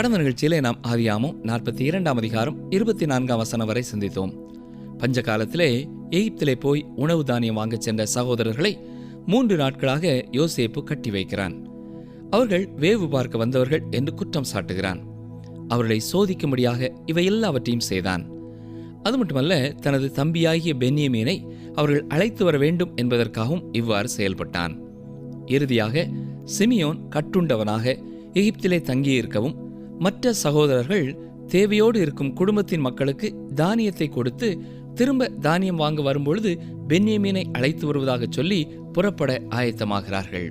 கடந்த நிகழ்ச்சியிலே நாம் ஆதியாமம் நாற்பத்தி இரண்டாம் அதிகாரம் இருபத்தி நான்காம் வசனம் வரை சிந்தித்தோம். பஞ்ச காலத்திலே எகிப்திலே போய் உணவு தானியம் வாங்கச் சென்ற சகோதரர்களை மூன்று நாட்களாக யோசேப்பு கட்டி வைக்கிறான். அவர்கள் வேவு பார்க்க வந்தவர்கள் என்று குற்றம் சாட்டுகிறான். அவர்களை சோதிக்கும்படியாக இவை எல்லாவற்றையும் செய்தான். அது மட்டுமல்ல தனது தம்பியாகிய பென்னியமீனை அவர்கள் அழைத்து வர வேண்டும் என்பதற்காகவும் இவ்வாறு செயல்பட்டான். இறுதியாக சிமியோன் கட்டுண்டவனாக எகிப்திலே தங்கியிருக்கவும் மற்ற சகோதரர்கள் தேவையோடு இருக்கும் குடும்பத்தின் மக்களுக்கு தானியத்தை கொடுத்து திரும்ப தானியம் வாங்க வரும்பொழுது பென்யமீனை அழைத்து வருவதாக சொல்லி புறப்பட ஆயத்தமாகிறார்கள்.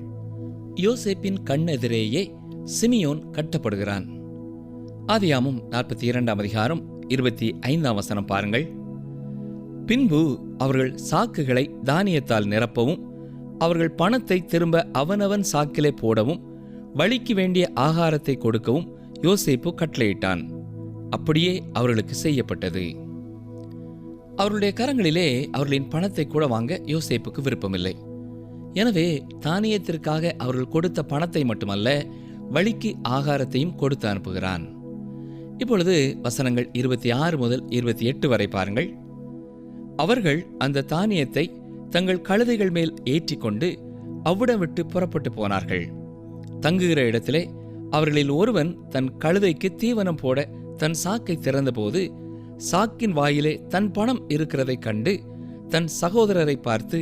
யோசேப்பின் கண்ணெதிரேயே சிமியோன் கட்டப்படுகிறான். ஆதியாமும் நாற்பத்தி இரண்டாம் அதிகாரம் இருபத்தி ஐந்தாம் வசனம் பாருங்கள். பின்பு அவர்கள் சாக்குகளை தானியத்தால் நிரப்பவும் அவர்கள் பணத்தை திரும்ப அவனவன் சாக்கிலே போடவும் வழிக்கு வேண்டிய ஆகாரத்தை கொடுக்கவும் யோசேப்பு கட்டளையிட்டான். அப்படியே அவர்களுக்கு செய்யப்பட்டது. அவர்களுடைய கரங்களிலே அவர்களின் பணத்தை கூட வாங்க யோசேப்புக்கு விருப்பமில்லை. எனவே தானியத்திற்காக அவர்கள் கொடுத்த பணத்தை மட்டுமல்ல வழிக்கு ஆகாரத்தையும் கொடுத்து அனுப்புகிறான். இப்பொழுது வசனங்கள் இருபத்தி ஆறு முதல் இருபத்தி எட்டு வரை பாருங்கள். அவர்கள் அந்த தானியத்தை தங்கள் கழுதைகள் மேல் ஏற்றிக்கொண்டு அவ்விடம் விட்டு புறப்பட்டு போனார்கள். தங்குகிற இடத்திலே அவர்களில் ஒருவன் தன் கழுதைக்கு தீவனம் போட தன் சாக்கை திறந்தபோது சாக்கின் வாயிலே தன் பணம் இருக்கிறதைக் கண்டு தன் சகோதரரை பார்த்து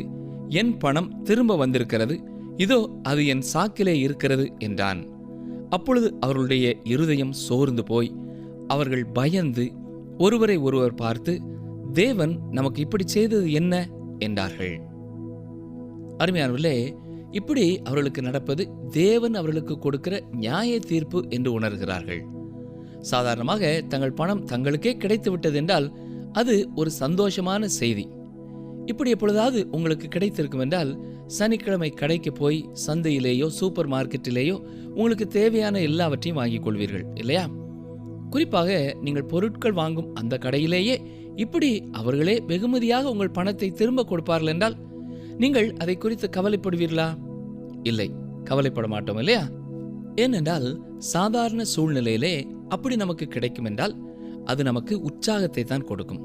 என் பணம் திரும்ப வந்திருக்கிறது. இதோ அது என் சாக்கிலே இருக்கிறது என்றான். அப்பொழுது அவர்களுடைய இருதயம் சோர்ந்து போய் அவர்கள் பயந்து ஒருவரை ஒருவர் பார்த்து தேவன் நமக்கு இப்படி செய்தது என்ன? என்றார்கள். அருமையானவர்களே இப்படி அவர்களுக்கு நடப்பது தேவன் அவர்களுக்கு கொடுக்கிற நியாய தீர்ப்பு என்று உணர்கிறார்கள். சாதாரணமாக தங்கள் பணம் தங்களுக்கே கிடைத்து விட்டது என்றால் அது ஒரு சந்தோஷமான செய்தி. இப்படி எப்பொழுதாவது உங்களுக்கு கிடைத்திருக்கும் என்றால் சனிக்கிழமை கடைக்கு போய் சந்தையிலேயோ சூப்பர் மார்க்கெட்டிலேயோ உங்களுக்கு தேவையான எல்லாவற்றையும் வாங்கிக் கொள்வீர்கள் இல்லையா? குறிப்பாக நீங்கள் பொருட்கள் வாங்கும் அந்த கடையிலேயே இப்படி அவர்களே வெகுமதியாக உங்கள் பணத்தை திரும்ப கொடுப்பார்கள் என்றால் நீங்கள் அதை குறித்து கவலைப்படுவீர்களா? இல்லை கவலைப்பட மாட்டோம் இல்லையா? ஏனென்றால் சாதாரண சூழ்நிலையிலே அப்படி நமக்கு கிடைக்கும் என்றால் அது நமக்கு உற்சாகத்தை தான் கொடுக்கும்.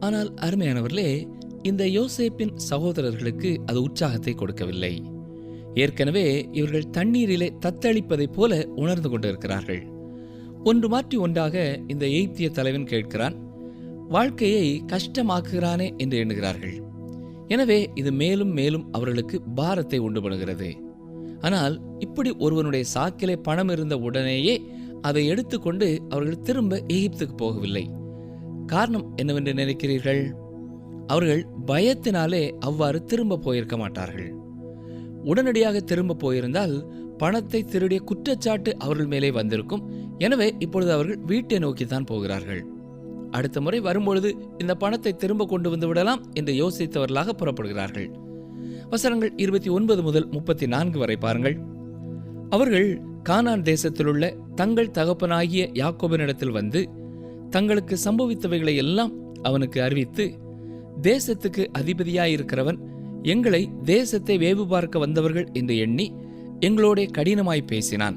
ஆனால் அருமையானவர்களே இந்த யோசேப்பின் சகோதரர்களுக்கு அது உற்சாகத்தை கொடுக்கவில்லை. ஏற்கனவே இவர்கள் தண்ணீரிலே தத்தளிப்பதைப் போல உணர்ந்து கொண்டிருக்கிறார்கள். ஒன்று மாற்றி ஒன்றாக இந்த எய்த்திய தலைவன் கேட்கிறான் வாழ்க்கையை கஷ்டமாக்குகிறானே என்று எண்ணுகிறார்கள். எனவே இது மேலும் மேலும் அவர்களுக்கு பாரத்தை உண்டு பண்ணுகிறது ஆனால் இப்படி ஒருவனுடைய சாக்கிலே பணம் இருந்த உடனேயே அதை எடுத்துக்கொண்டு அவர்கள் திரும்ப எகிப்துக்கு போகவில்லை. காரணம் என்னவென்று நினைக்கிறீர்கள்? அவர்கள் பயத்தினாலே அவ்வாறு திரும்ப போயிருக்க மாட்டார்கள். உடனடியாக திரும்ப போயிருந்தால் பணத்தை திருடிய குற்றச்சாட்டு அவர்கள் மேலே வந்திருக்கும். எனவே இப்பொழுது அவர்கள் வீட்டை நோக்கித்தான் போகிறார்கள். அடுத்த முறை வரும்பொழுது இந்த பணத்தை திரும்ப கொண்டு வந்து விடலாம் என்று யோசித்தவர்களாக புறப்படுகிறார்கள். வசனங்கள் இருபத்தி ஒன்பது முதல் முப்பத்தி நான்கு வரை பாருங்கள். அவர்கள் கானான் தேசத்திலுள்ள தங்கள் தகப்பனாகிய யாக்கோபனிடத்தில் வந்து தங்களுக்கு சம்பவித்தவைகளை எல்லாம் அவனுக்கு அறிவித்து தேசத்துக்கு அதிபதியாயிருக்கிறவன் எங்களை தேசத்தை வேவு பார்க்க வந்தவர்கள் என்று எண்ணி எங்களோட கடினமாய் பேசினான்.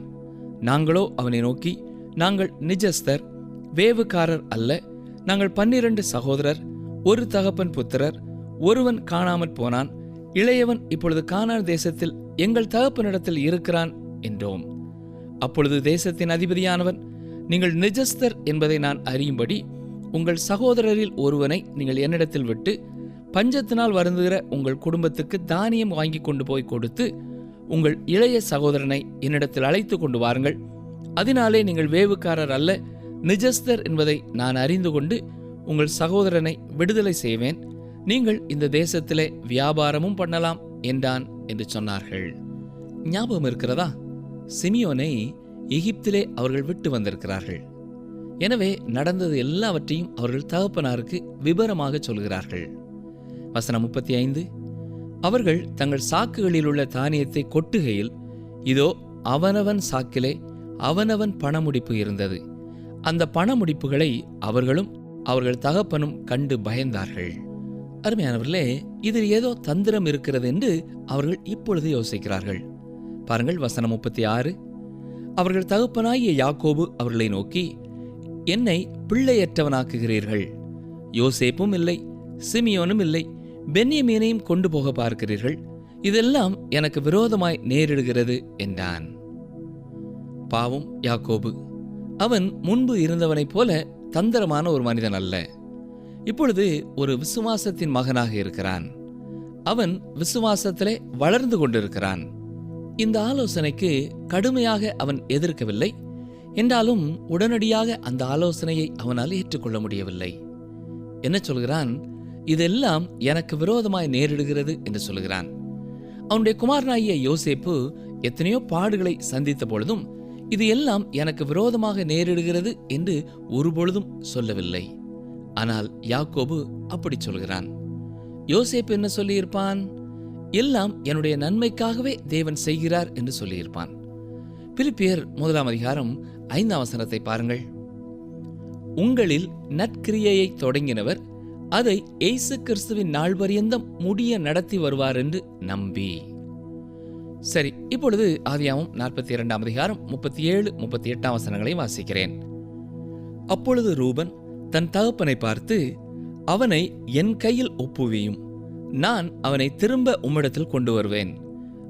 நாங்களோ அவனை நோக்கி நாங்கள் நிஜஸ்தர் வேவுக்காரர் அல்ல நாங்கள் பன்னிரண்டு சகோதரர் ஒரு தகப்பன் புத்திரர் ஒருவன் காணாமற் போனான் இளையவன் இப்பொழுது கானான் தேசத்தில் எங்கள் தகப்பனிடத்தில் இருக்கிறான் என்றோம். அப்பொழுது தேசத்தின் அதிபதியானவன் நீங்கள் நிஜஸ்தர் என்பதை நான் அறியும்படி உங்கள் சகோதரரில் ஒருவனை நீங்கள் என்னிடத்தில் விட்டு பஞ்சத்தினால் வருந்துகிற உங்கள் குடும்பத்துக்கு தானியம் வாங்கி கொண்டு போய் கொடுத்து உங்கள் இளைய சகோதரனை என்னிடத்தில் அழைத்து கொண்டு வாருங்கள். அதனாலே நீங்கள் வேவுக்காரர் அல்ல நிஜஸ்தர் என்பதை நான் அறிந்து கொண்டு உங்கள் சகோதரனை விடுதலை செய்வேன். நீங்கள் இந்த தேசத்திலே வியாபாரமும் பண்ணலாம் என்றான் என்று சொன்னார்கள். ஞாபகம் இருக்கிறதா? சிமியோனை எகிப்திலே அவர்கள் விட்டு வந்திருக்கிறார்கள். எனவே நடந்தது எல்லாவற்றையும் அவர்கள் தகப்பனாருக்கு விபரமாக சொல்கிறார்கள். வசனம் முப்பத்தி ஐந்து அவர்கள் தங்கள் சாக்குகளில் உள்ள தானியத்தை கொட்டுகையில் இதோ அவனவன் சாக்கிலே அவனவன் பணமுடிப்பு இருந்தது. அந்த பண முடிப்புகளை அவர்களும் அவர்கள் தகப்பனும் கண்டு பயந்தார்கள். அருமையானவர்களே இதில் ஏதோ தந்திரம் இருக்கிறது என்று அவர்கள் இப்பொழுது யோசிக்கிறார்கள். பாருங்கள் வசனம் முப்பத்தி ஆறு அவர்கள் தகப்பனாகிய யாக்கோபு அவர்களை நோக்கி என்னை பிள்ளையற்றவனாக்குகிறீர்கள். யோசேப்பும் இல்லை சிமியோனும் இல்லை பென்யமீனையும் கொண்டு போக பார்க்கிறீர்கள். இதெல்லாம் எனக்கு விரோதமாய் நேரிடுகிறது என்றான். பாவம் யாக்கோபு. அவன் முன்பு இருந்தவனைப் போல தந்திரமான ஒரு மனிதன் அல்ல. இப்பொழுது ஒரு விசுவாசத்தின் மகனாக இருக்கிறான். அவன் விசுவாசத்திலே வளர்ந்து கொண்டிருக்கிறான். இந்த ஆலோசனைக்கு கடுமையாக அவன் எதிர்க்கவில்லை. என்றாலும் உடனடியாக அந்த ஆலோசனையை அவனால் ஏற்றுக்கொள்ள முடியவில்லை. என்ன சொல்கிறான்? இதெல்லாம் எனக்கு விரோதமாய் நேரிடுகிறது என்று சொல்கிறான். அவனுடைய குமாரனாகிய யோசேப்பு எத்தனையோ பாடுகளை சந்தித்த பொழுதும் இது எல்லாம் எனக்கு விரோதமாக நேரிடுகிறது என்று ஒருபொழுதும் சொல்லவில்லை. ஆனால் யாக்கோபு அப்படி சொல்கிறான் யோசேப்பு என்ன சொல்லியிருப்பான்? எல்லாம் என்னுடைய நன்மைக்காகவே தேவன் செய்கிறார் என்று சொல்லியிருப்பான். பிலிப்பியர் முதலாம் அதிகாரம் ஐந்தாம் வசனத்தை பாருங்கள். உங்களில் நற்கிரியையை தொடங்கினவர் அதை இயேசு கிறிஸ்துவின் நாள் பரியந்தம் முடிய நடத்தி வருவார் என்று நம்பி. சரி இப்பொழுது ஆதியாமம் நாற்பத்தி இரண்டாம் அதிகாரம் முப்பத்தி ஏழு முப்பத்தி எட்டாம் வசனங்களை வாசிக்கிறேன். அப்பொழுது ரூபன் தன் தகப்பனை பார்த்து அவனை என் கையில் ஒப்புவியும். நான் அவனை திரும்ப உம்மிடத்தில் கொண்டு வருவேன்.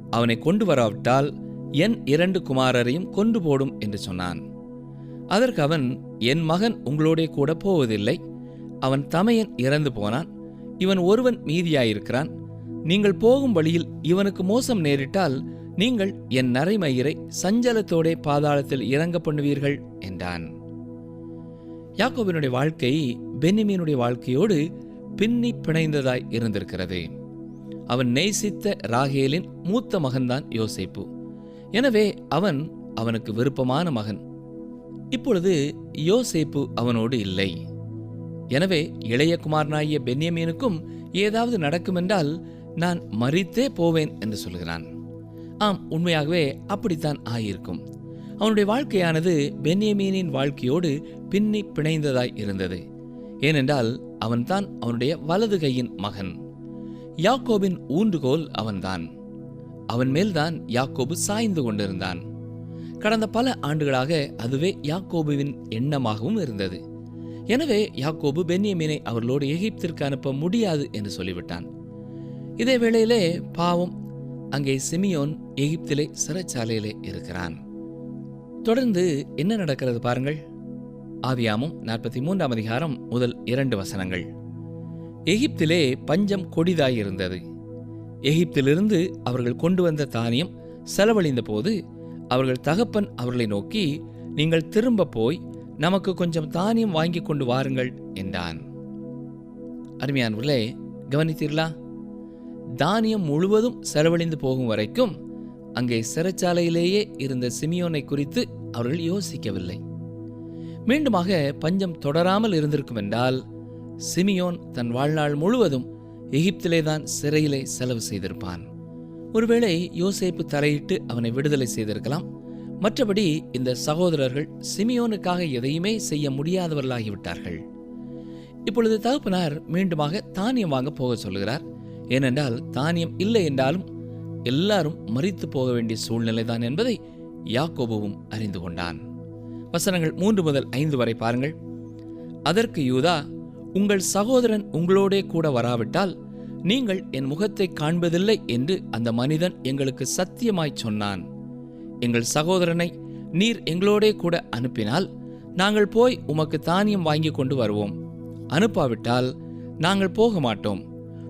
அவனை கொண்டு வராவிட்டால் என் இரண்டு குமாரரையும் கொண்டு போடும் என்று சொன்னான். அதற்கு அவன் என் மகன் உங்களோடே கூட போவதில்லை. அவன் தமையன் இறந்து போனான். இவன் ஒருவன் மீதியாயிருக்கிறான். நீங்கள் போகும் வழியில் இவனுக்கு மோசம் நேரிட்டால் நீங்கள் என் நரைமயிரை சஞ்சலத்தோடே பாதாளத்தில் இறங்க பண்ணுவீர்கள் என்றான். யாக்கோபினுடைய வாழ்க்கை பென்னிமீனுடைய வாழ்க்கையோடு பின்னி பிணைந்ததாய் இருந்திருக்கிறது. அவன் நேசித்த ராகேலின் மூத்த மகன்தான் யோசிப்பு. எனவே அவன் அவனுக்கு விருப்பமான மகன். இப்பொழுது யோசேப்பு அவனோடு இல்லை. எனவே இளைய குமாரனாகிய பென்யமீனுக்கும் ஏதாவது நடக்குமென்றால் நான் மறித்தே போவேன் என்று சொல்கிறான். ஆம் உண்மையாகவே அப்படித்தான் ஆயிருக்கும். அவனுடைய வாழ்க்கையானது பென்யமீனின் வாழ்க்கையோடு பின்னி பிணைந்ததாய் இருந்தது. ஏனென்றால் அவன்தான் அவனுடைய வலது கையின் மகன். யாக்கோபின் ஊன்றுகோல் அவன்தான். அவன் மேல்தான் யாக்கோபு சாய்ந்து கொண்டிருந்தான். கடந்த பல ஆண்டுகளாக அதுவே யாக்கோபுவின் எண்ணமாகவும் இருந்தது. எனவே யாக்கோபு பென்யமீனை அவர்களோடு எகிப்திற்கு அனுப்ப முடியாது என்று சொல்லிவிட்டான். இதே வேளையிலே பாவம். அங்கே சிமியோன் எகிப்திலே சிறைச்சாலையிலே இருக்கிறான். தொடர்ந்து என்ன நடக்கிறது பாருங்கள். ஆவியாமும் நாற்பத்தி மூன்றாம் அதிகாரம் முதல் இரண்டு வசனங்கள். எகிப்திலே பஞ்சம் கொடிதாயிருந்தது. எகிப்திலிருந்து அவர்கள் கொண்டு வந்த தானியம் செலவழிந்த போது அவர்கள் தகப்பன் அவர்களை நோக்கி நீங்கள் திரும்ப போய் நமக்கு கொஞ்சம் தானியம் வாங்கி கொண்டு வாருங்கள் என்றான். அருமையானவர்களே கவனித்தீர்களா? தானியம் முழுவதும் செலவழிந்து போகும் வரைக்கும் அங்கே சிறைச்சாலையிலேயே இருந்த சிமியோனை குறித்து அவர்கள் யோசிக்கவில்லை. மீண்டுமாக பஞ்சம் தொடராமல் இருந்திருக்கும் என்றால் சிமியோன் தன் வாழ்நாள் முழுவதும் எகிப்திலே தான் சிறையிலே செலவு செய்திருப்பான். ஒருவேளை யோசேப்பு தலையிட்டு அவனை விடுதலை செய்திருக்கலாம். மற்றபடி இந்த சகோதரர்கள் சிமியோனுக்காக எதையுமே செய்ய முடியாதவர்களாகிவிட்டார்கள். இப்பொழுது தகப்பனார் மீண்டுமாக தானியம் வாங்க போக சொல்கிறார் ஏனென்றால் தானியம் இல்லை என்றாலும் எல்லாரும் மறித்து போக வேண்டிய சூழ்நிலைதான் என்பதை யாக்கோபுவும் அறிந்து கொண்டான். வசனங்கள் மூன்று முதல் ஐந்து வரை பாருங்கள். அதற்கு யூதா உங்கள் சகோதரன் உங்களோடே கூட வராவிட்டால் நீங்கள் என் முகத்தை காண்பதில்லை என்று அந்த மனிதன் எங்களுக்கு சத்தியமாய் சொன்னான். எங்கள் சகோதரனை நீர் எங்களோடே கூட அனுப்பினால் நாங்கள் போய் உமக்கு தானியம் வாங்கி கொண்டு வருவோம். அனுப்பாவிட்டால் நாங்கள் போக மாட்டோம்.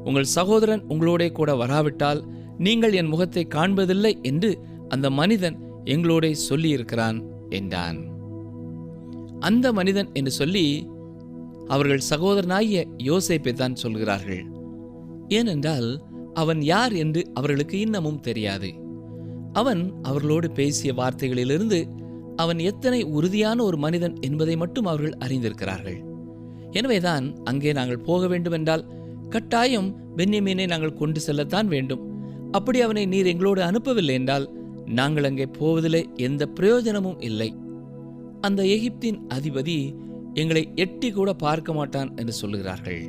உங்கள் சகோதரன் உங்களோடே கூட வராவிட்டால் நீங்கள் என் முகத்தை காண்பதில்லை என்று அந்த மனிதன் எங்களோடே சொல்லியிருக்கிறான் என்றான். அந்த மனிதன் என்று சொல்லி அவர்கள் சகோதரனாகிய யோசேப்பை தான் சொல்கிறார்கள். ஏனென்றால் அவன் யார் என்று அவர்களுக்கு இன்னமும் தெரியாது. அவன் அவர்களோடு பேசிய வார்த்தைகளிலிருந்து அவன் எத்தனை உறுதியான ஒரு மனிதன் என்பதை மட்டும் அவர்கள் அறிந்திருக்கிறார்கள். எனவேதான் அங்கே நாங்கள் போக வேண்டுமென்றால் கட்டாயம் பென்யமீனை நாங்கள் கொண்டு செல்லத்தான் வேண்டும். அப்படி அவனை நீர் எங்களோடு அனுப்பவில்லை என்றால் நாங்கள் அங்கே போவதிலே எந்த பிரயோஜனமும் இல்லை. அந்த எகிப்தின் அதிபதி எங்களை எட்டி கூட பார்க்க மாட்டான் என்று சொல்லுகிறார்கள்.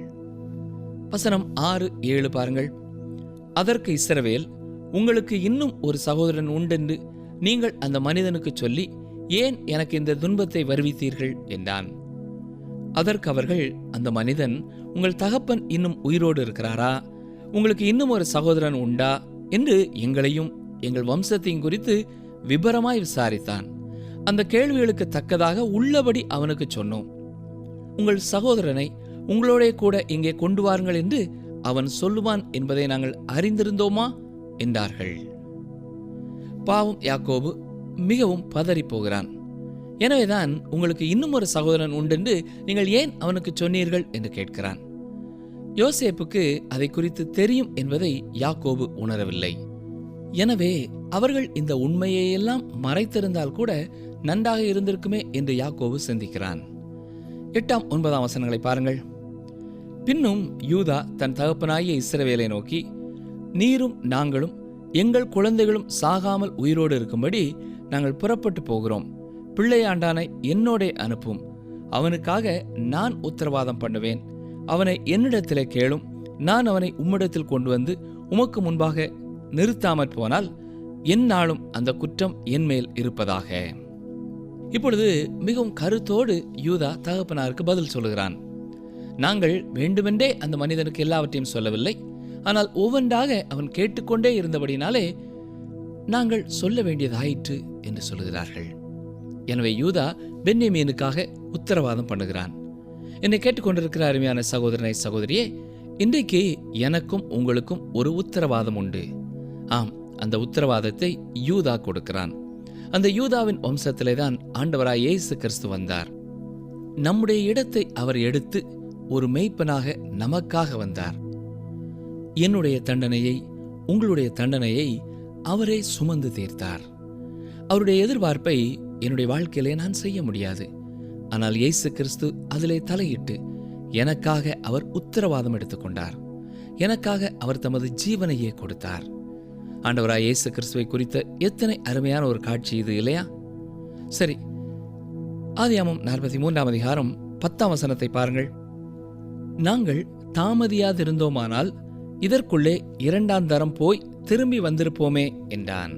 வசனம் ஆறு ஏழு பாருங்கள். அதற்கு இஸ்ரவேல் உங்களுக்கு இன்னும் ஒரு சகோதரன் உண்டென்று நீங்கள் அந்த மனிதனுக்கு சொல்லி ஏன் எனக்கு இந்த துன்பத்தை வருவித்தீர்கள்? என்றான். அதற்கு அவர்கள் அந்த மனிதன் உங்கள் தகப்பன் இன்னும் உயிரோடு இருக்கிறாரா? உங்களுக்கு இன்னும் ஒரு சகோதரன் உண்டா? என்று எங்களையும் எங்கள் வம்சத்தையும் குறித்து விபரமாய் விசாரித்தான். அந்த கேள்விகளுக்கு தக்கதாக உள்ளபடி அவனுக்கு சொன்னோம். உங்கள் சகோதரனை உங்களோட கூட இங்கே கொண்டு வாருங்கள் என்று அவன் சொல்லுவான் என்பதை நாங்கள் அறிந்திருந்தோமா? என்றார்கள். பாவம் யாக்கோபு மிகவும் பதறிப் போகிறான். எனவேதான் உங்களுக்கு இன்னும் ஒரு சகோதரன் உண்டென்று நீங்கள் ஏன் அவனுக்கு சொன்னீர்கள் என்று கேட்கிறான். யோசேப்புக்கு அதை குறித்து தெரியும் என்பதை யாக்கோபு உணரவில்லை. எனவே அவர்கள் இந்த உண்மையையெல்லாம் மறைத்திருந்தால் கூட நன்றாக இருந்திருக்குமே என்று யாக்கோபு சிந்திக்கிறான். எட்டாம் ஒன்பதாம் வசனங்களை பாருங்கள். பின்னும் யூதா தன் தகப்பனாகிய இஸ்ரவேலை நோக்கி நீரும் நாங்களும் எங்கள் குழந்தைகளும் சாகாமல் உயிரோடு இருக்கும்படி நாங்கள் புறப்பட்டு போகிறோம். பிள்ளையாண்டானை என்னோடே அனுப்பும். அவனுக்காக நான் உத்தரவாதம் பண்ணுவேன். அவனை என்னிடத்திலே கேளும். நான் அவனை உம்மிடத்தில் கொண்டு வந்து உமக்கு முன்பாக நிறுத்தாமற் போனால் எந்நாளும் அந்த குற்றம் என் மேல் இருப்பதாக. இப்பொழுது மிகவும் கருத்தோடு யூதா தகப்பனாருக்கு பதில் சொல்லுகிறான். நாங்கள் வேண்டுமென்றே அந்த மனிதனுக்கு எல்லாவற்றையும் சொல்லவில்லை. ஆனால் ஒவ்வொன்றாக அவன் கேட்டுக்கொண்டே இருந்தபடினாலே நாங்கள் சொல்ல வேண்டியதாயிற்று என்று சொல்லுகிறார்கள். எனவே யூதா பென்யமீனுக்காக உத்தரவாதம் பண்ணுகிறான். என்னை கேட்டுக்கொண்டிருக்கிற அருமையான சகோதரனை சகோதரியே இன்றைக்கு எனக்கும் உங்களுக்கும் ஒரு உத்தரவாதம் உண்டு. ஆம் அந்த உத்தரவாதத்தை யூதா கொடுக்கிறான். அந்த யூதாவின் வம்சத்திலே தான் ஆண்டவராய் இயேசு கிறிஸ்து வந்தார். நம்முடைய இடத்தை அவர் எடுத்து ஒரு மெய்ப்பனாக நமக்காக வந்தார். என்னுடைய தண்டனையை உங்களுடைய தண்டனையை அவரே சுமந்து தீர்த்தார். அவருடைய எதிர்பார்ப்பை என்னுடைய வாழ்க்கையிலே நான் செய்ய முடியாது. ஆனால் இயேசு கிறிஸ்து அதிலே தலையிட்டு எனக்காக அவர் உத்தரவாதம் எடுத்துக்கொண்டார் எனக்காக அவர் தமது ஜீவனையே கொடுத்தார். ஆண்டவராய் இயேசு கிறிஸ்துவை குறித்த எத்தனை அருமையான ஒரு காட்சி இது இல்லையா? சரி ஆதியாமம் நாற்பத்தி மூன்றாம் அதிகாரம் பத்தாம் வசனத்தை பாருங்கள். நாங்கள் தாமதியாதிருந்தோமானால் இதற்குள்ளே இரண்டாம் தரம் போய் திரும்பி வந்திருப்போமே என்றான்.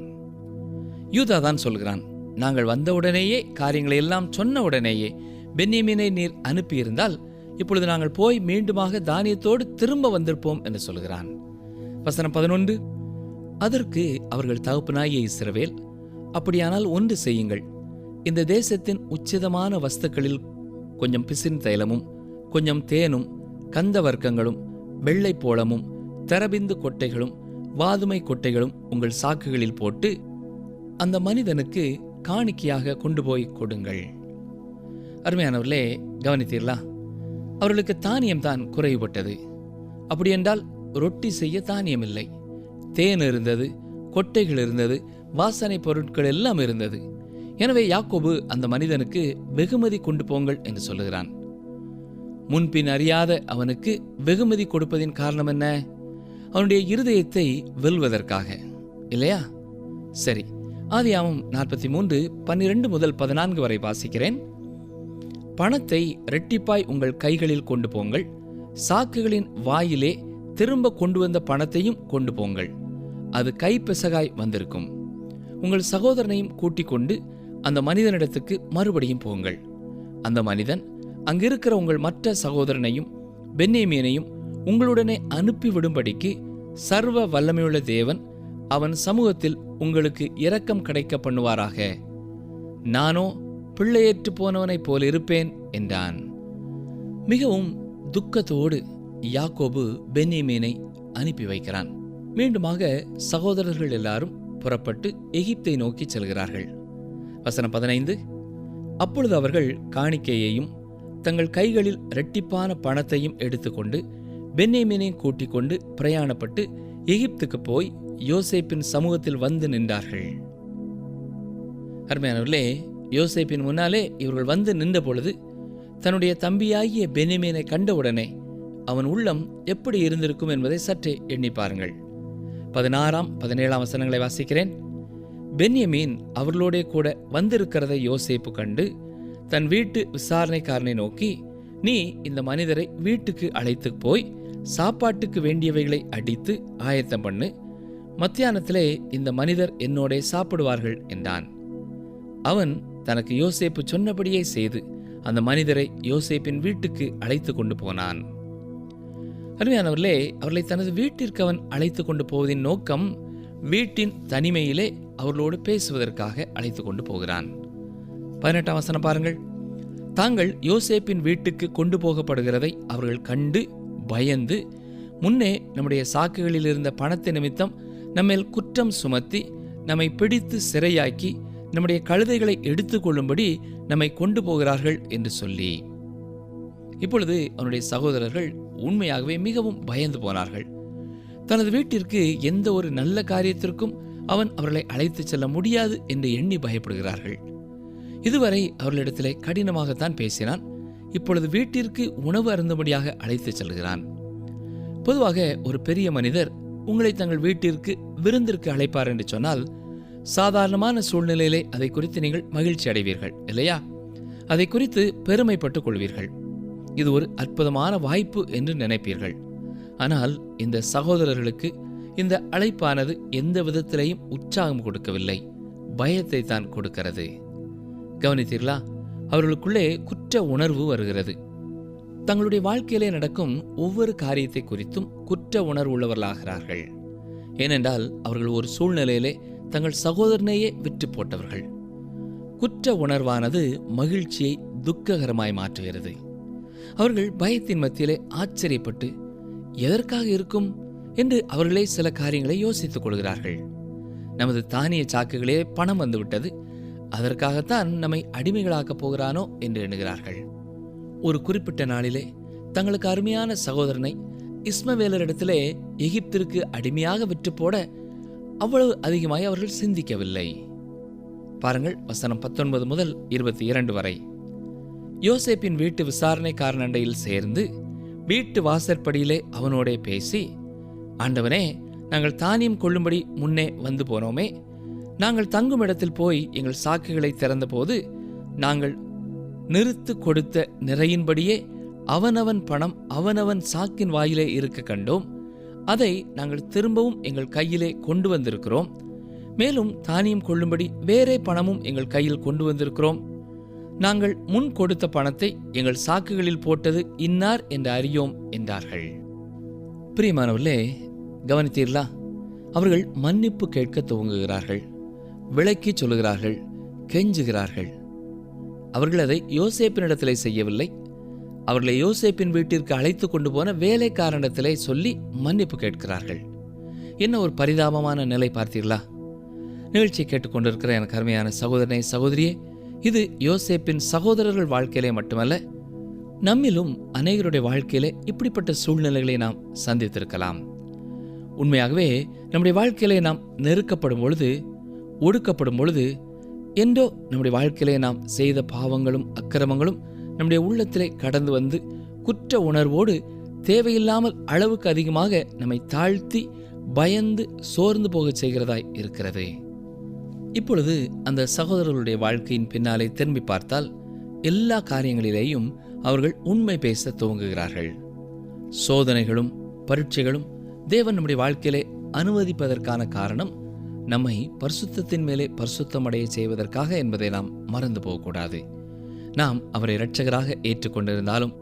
யூதா தான் சொல்கிறான் நாங்கள் வந்தவுடனேயே காரியங்களை எல்லாம் சொன்ன உடனேயே பென்னியமீனை நீர் அனுப்பியிருந்தால் இப்பொழுது நாங்கள் போய் மீண்டுமாக தானியத்தோடு திரும்ப வந்திருப்போம் என்று சொல்கிறான். வசனம் பதினொன்று. அதற்கு அவர்கள் தகப்பனாகிய இஸ்ரவேல் அப்படியானால் ஒன்று செய்யுங்கள். இந்த தேசத்தின் உச்சிதமான வஸ்துக்களில் கொஞ்சம் பிசின் தைலமும் கொஞ்சம் தேனும் கந்த வர்க்கங்களும் வெள்ளை போளமும் தெரபிந்து கொட்டைகளும் வாதுமை கொட்டைகளும் உங்கள் சாக்குகளில் போட்டு அந்த மனிதனுக்கு காணிக்கையாக கொண்டு போய் கொடுங்கள். அருமையானவர்களே கவனித்தீர்களா? அவர்களுக்கு தானியம் தான் குறைவுபட்டது. அப்படியென்றால் ரொட்டி செய்ய தானியம் இல்லை தேன் இருந்தது கொட்டைகள் இருந்தது வாசனை பொருட்கள் எல்லாம் இருந்தது. எனவே யாக்கோபு அந்த மனிதனுக்கு வெகுமதி கொண்டு போங்கள் என்று சொல்லுகிறான். முன்பின் அறியாத அவனுக்கு வெகுமதி கொடுப்பதின் காரணம் என்ன? அவனுடைய இருதயத்தை வெல்வதற்காக. இல்லையா? சரி ஆதியாமம் நாற்பத்தி மூன்று பன்னிரண்டு முதல் பதினான்கு வரை வாசிக்கிறேன். பணத்தை ரெட்டிப்பாய் உங்கள் கைகளில் கொண்டு போங்கள். சாக்குகளின் வாயிலே திரும்ப கொண்டு வந்த பணத்தையும் கொண்டு போங்கள். அது கைப்பெசகாய் வந்திருக்கும். உங்கள் சகோதரனையும் கூட்டிக் கொண்டு அந்த மனிதனிடத்துக்கு மறுபடியும் போங்கள். அந்த மனிதன் அங்கிருக்கிற உங்கள் மற்ற சகோதரனையும் பென்னேமியனையும் உங்களுடனே அனுப்பிவிடும்படிக்கு சர்வ வல்லமையுள்ள தேவன் அவன் சமூகத்தில் உங்களுக்கு இரக்கம் கிடைக்க பண்ணுவாராக நானோ பிள்ளையேற்று போனவனைப் போல் இருப்பேன் என்றான். மிகவும் துக்கத்தோடு யாக்கோபு பென்னிமீனை அனுப்பி வைக்கிறான். மீண்டுமாக சகோதரர்கள் எல்லாரும் புறப்பட்டு எகிப்தை நோக்கி செல்கிறார்கள். வசனம் பதினைந்து. அப்பொழுது அவர்கள் காணிக்கையையும் தங்கள் கைகளில் இரட்டிப்பான பணத்தையும் எடுத்துக்கொண்டு பென்னேமினை கூட்டிக் கொண்டு பிரயாணப்பட்டு எகிப்துக்கு போய் யோசேப்பின் சமூகத்தில் வந்து நின்றார்கள். அருமையானவர்களே யோசேப்பின் முன்னாலே இவர்கள் வந்து நின்ற பொழுது தன்னுடைய தம்பியாகிய பெனிமீனை கண்டவுடனே அவன் உள்ளம் எப்படி இருந்திருக்கும் என்பதை சற்றே எண்ணி பாருங்கள். பதினாறாம் பதினேழாம் வசனங்களை வாசிக்கிறேன். பென்யமீன் அவர்களோடே கூட வந்திருக்கிறதை யோசேப்பு கண்டு தன் வீட்டு விசாரணைக்காரனை நோக்கி நீ இந்த மனிதரை வீட்டுக்கு அழைத்து போய் சாப்பாட்டுக்கு வேண்டியவைகளை அடித்து ஆயத்தம் பண்ணு. மத்தியானத்திலே இந்த மனிதர் என்னோடே சாப்பிடுவார்கள் என்றான். அவன் தனக்கு யோசேப்பு சொன்னபடியே செய்து அந்த மனிதரை யோசேப்பின் வீட்டுக்கு அழைத்து கொண்டு போனான். அருமையானவர்களே அவர்களை தனது வீட்டிற்கு அவன் அழைத்து கொண்டு போவதின் நோக்கம் வீட்டின் தனிமையிலே அவர்களோடு பேசுவதற்காக அழைத்து கொண்டு போகிறான். பதினெட்டாம் வசனம் பாருங்கள். தாங்கள் யோசேப்பின் வீட்டுக்கு கொண்டு போகப்படுகிறதை அவர்கள் கண்டு பயந்து முன்னே நம்முடைய சாக்குகளில் இருந்த பணத்தை நிமித்தம் நம்மேல் குற்றம் சுமத்தி நம்மை பிடித்து சிறையாக்கி நம்முடைய கழுதைகளை எடுத்துக்கொள்ளும்படி நம்மை கொண்டு போகிறார்கள் என்று சொல்லி. இப்பொழுது அவனுடைய சகோதரர்கள் உண்மையாகவே மிகவும் பயந்து போனார்கள். தனது வீட்டிற்கு எந்த ஒரு நல்ல காரியத்திற்கும் அவன் அவர்களை அழைத்துச் செல்ல முடியாது என்று எண்ணி பயப்படுகிறார்கள். இதுவரை அவர்களிடத்திலே கடினமாகத்தான் பேசினான். இப்பொழுது வீட்டிற்கு உணவு அருந்தபடியாக அழைத்துச் செல்கிறான். பொதுவாக ஒரு பெரிய மனிதர் உங்களை தங்கள் வீட்டிற்கு விருந்திற்கு அழைப்பார் என்று சொன்னால் சாதாரணமான சூழ்நிலையிலே அதை குறித்து நீங்கள் மகிழ்ச்சி அடைவீர்கள் இல்லையா? அதை குறித்து பெருமைப்பட்டுக் கொள்வீர்கள். இது ஒரு அற்புதமான வாய்ப்பு என்று நினைப்பீர்கள். ஆனால் இந்த சகோதரர்களுக்கு இந்த அழைப்பானது எந்த விதத்திலையும் உற்சாகம் கொடுக்கவில்லை. பயத்தை தான் கொடுக்கிறது. கவனித்தீர்களா? அவர்களுக்குள்ளே குற்ற உணர்வு வருகிறது. தங்களுடைய வாழ்க்கையிலே நடக்கும் ஒவ்வொரு காரியத்தை குறித்தும் குற்ற உணர்வு உள்ளவர்களாகிறார்கள் ஏனென்றால் அவர்கள் ஒரு சூழ்நிலையிலே தங்கள் சகோதரனையே விற்று போட்டவர்கள். குற்ற உணர்வானது மகிழ்ச்சியை துக்ககரமாய் மாற்றுகிறது. அவர்கள் பயத்தின் மத்தியிலே ஆச்சரியப்பட்டு எதற்காக இருக்கும்? என்று அவர்களே சில காரியங்களை யோசித்துக் கொள்கிறார்கள். நமது தானிய சாக்குகளே பணம் வந்துவிட்டது. அதற்காகத்தான் நம்மை அடிமைகளாக்கப் போகிறானோ என்று எண்ணுகிறார்கள். ஒரு குறிப்பிட்ட நாளிலே தங்களுக்கு அருமையான சகோதரனை இஸ்மவேலரிடத்திலே எகிப்திற்கு அடிமையாக விற்று போட அவ்வளவு அதிகமாய் அவர்கள் சிந்திக்கவில்லை. பாருங்கள் வசனம் பத்தொன்பது முதல் இருபத்தி இரண்டு வரை. யோசேப்பின் வீட்டு விசாரணை காரணண்டையில் சேர்ந்து வீட்டு வாசற்படியிலே அவனோடே பேசி ஆண்டவனே நாங்கள் தானியம் கொள்ளும்படி முன்னே வந்து போனோமே. நாங்கள் தங்கும் இடத்தில் போய் எங்கள் சாக்குகளை திறந்தபோது நாங்கள் நிறுத்து கொடுத்த நிறையின்படியே அவனவன் பணம் அவனவன் சாக்கின் வாயிலே இருக்க கண்டோம். அதை நாங்கள் திரும்பவும் எங்கள் கையிலே கொண்டு வந்திருக்கிறோம். மேலும் தானியம் கொள்ளும்படி வேறே பணமும் எங்கள் கையில் கொண்டு வந்திருக்கிறோம். நாங்கள் முன் கொடுத்த பணத்தை எங்கள் சாக்குகளில் போட்டது இன்னார் என்று அறியோம் என்றார்கள். பிரியமானவர்களே கவனித்தீர்களா? அவர்கள் மன்னிப்பு கேட்க துவங்குகிறார்கள் விளக்கி சொல்லுகிறார்கள் கெஞ்சுகிறார்கள். அவர்கள் அதை யோசேப்பினிடத்திலே செய்யவில்லை. அவர்களை யோசேப்பின் வீட்டிற்கு அழைத்து கொண்டு போன வேலைக்காரனிடத்திலே சொல்லி மன்னிப்பு கேட்கிறார்கள். என்ன ஒரு பரிதாபமான நிலை பார்த்தீர்களா? நிகழ்ச்சியை கேட்டுக்கொண்டிருக்கிற எனக்கு அருமையான சகோதரனை சகோதரியே இது யோசேப்பின் சகோதரர்கள் வாழ்க்கையிலே மட்டுமல்ல நம்மிலும் அநேகருடைய வாழ்க்கையிலே இப்படிப்பட்ட சூழ்நிலைகளை நாம் சந்தித்திருக்கலாம். உண்மையாகவே நம்முடைய வாழ்க்கையிலே நாம் நெருக்கப்படும் பொழுது ஒடுக்கப்படும் பொழுது என்றோ நம்முடைய வாழ்க்கையிலே நாம் செய்த பாவங்களும் அக்கிரமங்களும் நம்முடைய உள்ளத்திலே கடந்து வந்து குற்ற உணர்வோடு தேவையில்லாமல் அளவுக்கு அதிகமாக நம்மை தாழ்த்தி பயந்து சோர்ந்து போகச் செய்கிறதாய் இருக்கிறது. இப்பொழுது அந்த சகோதரர்களுடைய வாழ்க்கையின் பின்னாலே திரும்பி பார்த்தால் எல்லா காரியங்களிலேயும் அவர்கள் உண்மை பேச துவங்குகிறார்கள். சோதனைகளும் பரீட்சைகளும் தேவன் நம்முடைய வாழ்க்கையிலே அனுமதிப்பதற்கான காரணம் நம்மை பரிசுத்தத்தின் மேலே பரிசுத்தமடைய செய்வதற்காக என்பதை நாம் மறந்து போகக்கூடாது. நாம் அவரை இரட்சகராக ஏற்றுக்கொண்டிருந்தாலும்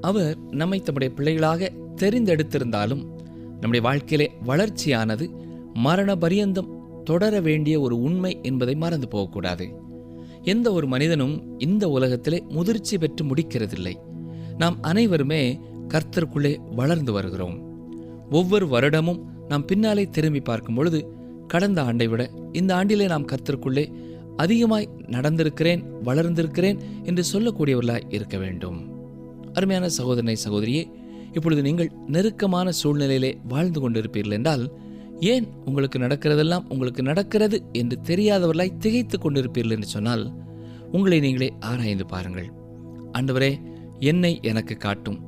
அவர் நம்மை தம்முடைய பிள்ளைகளாக தெரிந்தெடுத்திருந்தாலும் நம்முடைய வாழ்க்கையிலே வளர்ச்சியானது மரண பரியந்தம் தொடர வேண்டிய ஒரு உண்மை என்பதை மறந்து போகக்கூடாது. எந்த ஒரு மனிதனும் இந்த உலகத்திலே முதிர்ச்சி பெற்று முடிக்கிறதில்லை. நாம் அனைவருமே கர்த்தருக்குள்ளே வளர்ந்து வருகிறோம். ஒவ்வொரு வருடமும் நாம் பின்னாலே திரும்பி பார்க்கும் பொழுது கடந்த ஆண்டை விட இந்த ஆண்டிலே நாம் கர்த்தருக்குள்ளே அதிகமாய் நடந்திருக்கிறேன் வளர்ந்திருக்கிறேன் என்று சொல்லக்கூடியவர்களாய் இருக்க வேண்டும். அருமையான சகோதரனை சகோதரியே இப்பொழுது நீங்கள் நெருக்கமான சூழ்நிலையிலே வாழ்ந்து கொண்டிருப்பீர்கள் என்றால் ஏன் உங்களுக்கு நடக்கிறதெல்லாம் உங்களுக்கு நடக்கிறது என்று தெரியாதவர்களாய் திகைத்து கொண்டிருப்பீர்கள் என்று சொன்னால் உங்களை நீங்களே ஆராய்ந்து பாருங்கள். ஆண்டவரே என்னை எனக்கு காட்டும்.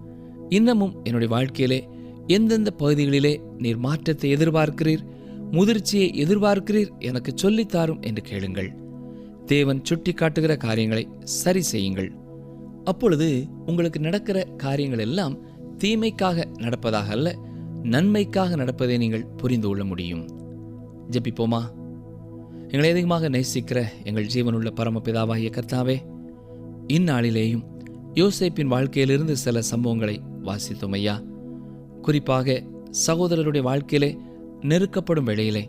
இன்னமும் என்னுடைய வாழ்க்கையிலே எந்தெந்த பகுதிகளிலே நீர் மாற்றத்தை எதிர்பார்க்கிறீர்? முதிர்ச்சியை எதிர்பார்க்கிறீர் எனக்கு சொல்லித்தாரும் என்று கேளுங்கள். தேவன் சுட்டி காட்டுகிற காரியங்களை சரி செய்யுங்கள். அப்பொழுது உங்களுக்கு நடக்கிற காரியங்கள் எல்லாம் தீமைக்காக நடப்பதாக அல்ல நன்மைக்காக நடப்பதை நீங்கள் புரிந்து கொள்ள முடியும். ஜெபிப்போமா? எங்களை அதிகமாக நேசிக்கிற எங்கள் ஜீவனுள்ள பரமபிதாவாகிய கர்த்தாவே இந்நாளிலேயும் யோசேப்பின் வாழ்க்கையிலிருந்து சில சம்பவங்களை வாசித்தோம் ஐயா. குறிப்பாக சகோதரருடைய வாழ்க்கையிலே நெருக்கப்படும் வேளையிலே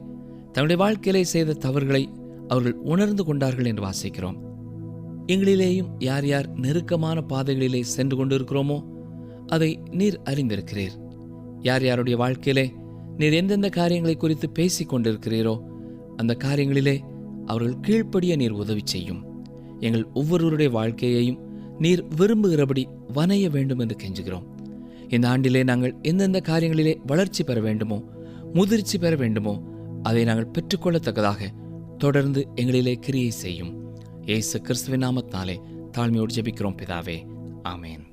தன்னுடைய வாழ்க்கையிலே செய்த தவறுகளை அவர்கள் உணர்ந்து கொண்டார்கள் என்று வாசிக்கிறோம். எங்களிலேயும் யார் யார் நெருக்கமான பாதைகளிலே சென்று கொண்டிருக்கிறோமோ அதை நீர் அறிந்திருக்கிறீர். யார் யாருடைய வாழ்க்கையிலே நீர் எந்தெந்த காரியங்களை குறித்து பேசிக் கொண்டிருக்கிறீரோ அந்த காரியங்களிலே அவர்கள் கீழ்ப்படிய நீர் உதவி செய்யும். எங்கள் ஒவ்வொருவருடைய வாழ்க்கையையும் நீர் விரும்புகிறபடி வனைய வேண்டும் என்று கெஞ்சுகிறோம். இந்த ஆண்டிலே நாங்கள் எந்தெந்த காரியங்களிலே வளர்ச்சி பெற வேண்டுமோ முதிர்ச்சி பெற வேண்டுமோ அதை நாங்கள் பெற்றுக்கொள்ளத்தக்கதாக தொடர்ந்து எங்களிலே கிரியை செய்யும். இயேசு கிறிஸ்துவின் நாமத்தினாலே தாழ்மையோடு ஜெபிக்கிறோம் பிதாவே. ஆமேன்.